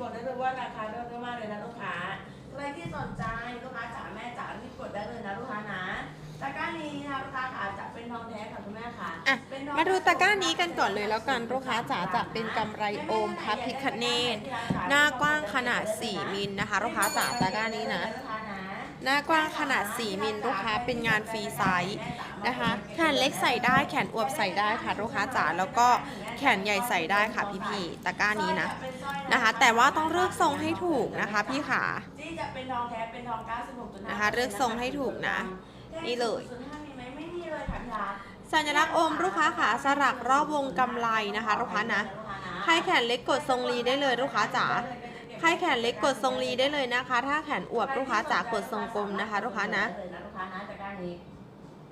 บอกได้เลยว่าราคาเลิศมากๆเลยนะลูกค้าใครที่สนใจลูกค้าจ๋าแม่จ๋ารีบกดได้เลยนะลูกค้านะตะกร้านี้นะคะลูกค้าขาจะเป็นทองแท้ค่ะคุณแม่ค่ะอะเป็นทองมาดูตะกร้านี้กันก่อนเลยแล้วกันลูกค้าจ๋าจะเป็นกำไรโอมพระพิคเนตหน้ากว้างขนาด 4 มิลนะคะลูกค้าจ๋าตะกร้านี้นะลูกค้านะ หน้ากว้างขนาด 4 มิลลูกค้าเป็นงานฟรีไซส์นะคะแขนเล็กใส่ได้แขนอวบใส่ได้ค่ะลูกค้าจ๋าแล้วก็แขนใหญ่ใส่ได้ค่ะพี่ๆตะกร้านี้นะนะคะ แต่ว่าต้องเลือกทรงให้ถูกนะคะพี่ขาที่จะเป็นทองแท้เป็นทอง96นะคะเลือกทรงให้ถูกนะ นี่เลยไม่มีเลยค่ะพี่รักสัญลักษณ์โอมลูกค้าขาสลักรอบวงกำไรนะคะลูกค้านะใครแขนเล็กกดทรงรีได้เลยลูกค้าจ๋า ใครแขนเล็กกดทรงรีได้เลยนะคะ ถ้าแขนอวบลูกค้าจ๋ากดทรงกลมนะคะลูกค้านะเลยนะลูกค้านะตะกร้านี้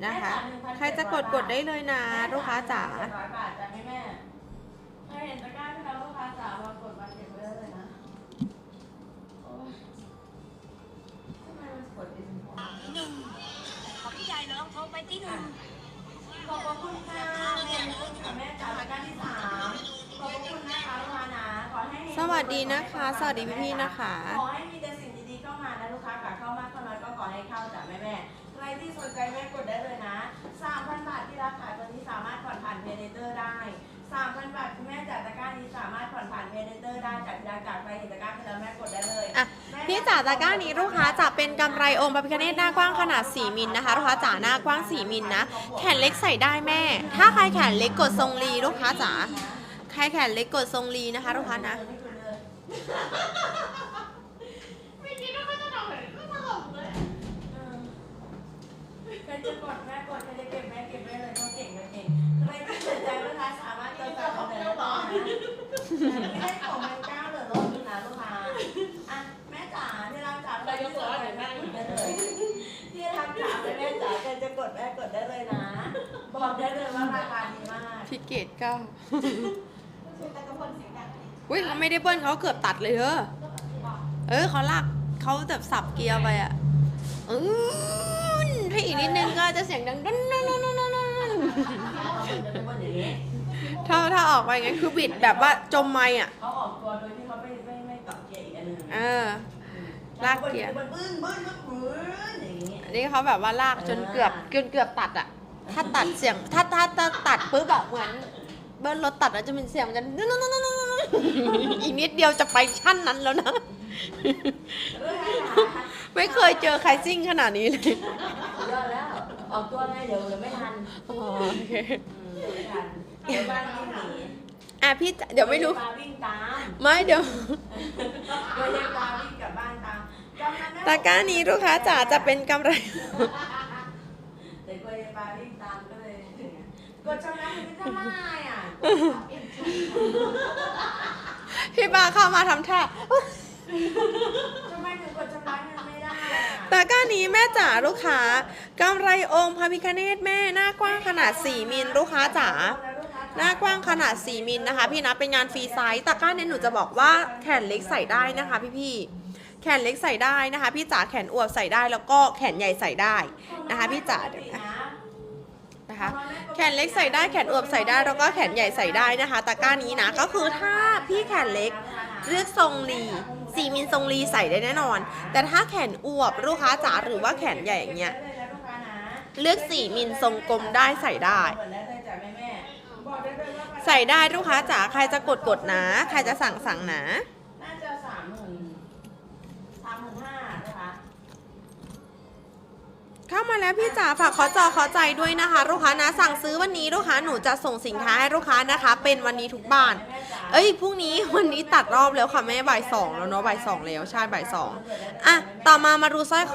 นะคะ ใครจะกดกดได้เลยนะลูกค้าจ๋าแม่จ๋700บาทจ้ะแม่แม่ใครเห็นตะกร้าที่เราลูกค้าจ๋ามากดมาเก็บไว้ได้เลยนะโอ๊ยทำไมมันกดเป็นพวงที่หนึ่งขอพี่ใหญ่น้องโทรไปที่หนึ่งขอบพระคุณค่ะแม่ค่ะแม่จ๋าตะกร้าที่สามขอบคุณ สวัสดีนะคะ สวัสดีพี่ๆนะคะ ขอให้มีแต่สิ่งดีๆเข้ามานะลูกค้าขาเข้ามากเข้าน้อยก็ขอให้เข้าจ้ะแม่แม่ใครที่สนใจแม่กดได้เลยนะ3,000บาทที่ราคาตัวนี้สามารถผ่อนผ่านเพย์เตอร์ได้3,000บาทคุณแม่จากตะกร้านี้สามารถผ่อนผ่านเพย์เตอร์ได้จากยาจากไปเห็นตะกร้าที่แล้วแม่กดได้เลยอะพี่จ๋าตะกร้านี้ลูกค้าจะเป็นกำไรองค์พระพิฆเนศหน้ากว้างขนาด 4มิลนะคะลูกค้าจ๋าหน้ากว้าง 4มิลนะ แขนเล็กใส่ได้แม่ ถ้าใครแขนเล็กกดทรงรีลูกค้าจ๋าใครแขนเล็กกดทรงรีนะคะลูกค้านะ ไม่คิดว่าเขาจะทำแบบนี้ก็ตลกเลยใครจะกดแม่กดใครจะเก็บแม่เก็บไว้เลยเขาเก่งเขาเก่งใครที่สนใจลูกค้าสามารถเติมจากของแต่ละร้านนะไม่ได้ของมันเก้าเหลือลดนะลูกค้าอะแม่จ๋าที่รักจ๋าใครที่สนใจแม่กดได้เลยที่รักจ๋าแม่จ๋าใครจะกดแม่กดได้เลยนะ บอกได้เลยว่าราคาดีมากพี่เกดเก้าแต่กระพนเสียงดัง อุ้ยเขาไม่ได้เบิ้ลเขาเกือบตัดเลยเออเออเขาลากเขาแบบสับเกียร์ไปอะอือให้อีกนิดนึงก็จะเสียงดังดันดันดันดันดันดันถ้าถ้าออกไปงั้นคือบิดแบบว่าจมไม่อะเขาออกตัวโดยที่เขาไม่ไม่ไม่กลับเกียร์อีกอันหนึงเออ ลากเกียร์บึ้นบึ้นบึ้นบึ้นบึ้นอย่างนี้อันนี้เขาแบบว่าลากจนเกือบจนเกือบตัดอะ ถ้าตัดเสียงถ้าถ้าถ้าตัดปุ๊บแบบเหมือนเบิ้ลรถตัดแล้วจะเป็นเสียงมันจะ อีกนิดเดียวจะไปชั้นนั้นแล้วนะ ไม่เคยเจอใครซิ่งขนาดนี้เลยยอดแล้ว ออกตัวไงเดี๋ยวเดี๋ยวไม่ทันอ๋อโอเคอืมเดี๋ยวไม่ทันเดี๋ยวบ้านวิ่งหนีอะพี่จะเดี๋ยวไม่รู้ ปลาวิ่งตามไม่เดี๋ยวเดี๋ยวยายปลาวิ่งกลับบ้านตามจำนั้นไหมตะกร้านี้ลูกค้าจ๋าจะเป็นกำไร เดี๋ยวกลัวยายปลาวิ่งตามก็เลยกดจำนั้นมันไม่ได้อะ พี่บาเข้ามาทำท่า ทำไมถึงกดจำนั้นมันไม่ได้อะตะกร้านี้แม่จ๋าลูกค้ากำไรองค์พระพิคเนตแม่หน้ากว้างขนาด 4 มิลลูกค้าจ๋าหน้ากว้างขนาด 4 มิลนะคะ พี่นะเป็นงานฟรีไซส์ตะกร้าเนี่ยหนูจะบอกว่าแขนเล็กใส่ได้นะคะ พี่พี่ๆแขนเล็กใส่ได้นะคะ พี่จ๋าแขนอวบใส่ได้แล้วก็แขนใหญ่ใส่ได้นะคะ พี่จ๋าเดี๋ยวนะ นะคะ แขนเล็กใส่ได้แขนอวบใส่ได้แล้วก็แขนใหญ่ใส่ได้นะคะตะกร้านี้นะก็คือถ้าพี่แขนเล็กเลือกทรงรี4มิลทรงรีใส่ได้แน่นอน แต่ถ้าแขนอวบลูกค้าจ๋าหรือว่าแขนใหญ่อย่างเงี้ยเลือก4มิลทรงกลมได้ใส่ได้ ใส่ได้ลูกค้าจ๋าใครจะกดกดนะ ใครจะสั่งสั่งนะสามหมื่นสามหมื่นห้านะคะ เข้า มาแล้วพี่จ๋าฝากขอจอขอใจด้วยนะคะ ลูกค้านะสั่งซื้อวันนี้ลูกค้าหนูจะส่งสินค้าให้ลูกค้านะคะ เป็นวันนี้ทุกบ้าน เอ้ยพรุ่งนี้วันนี้ตัดรอบแล้วค่ะแม่บ่ายสองแล้วเนาะบ่ายสองแล้วใช่บ่ายสองอะต่อมามาดูสร้อยคอ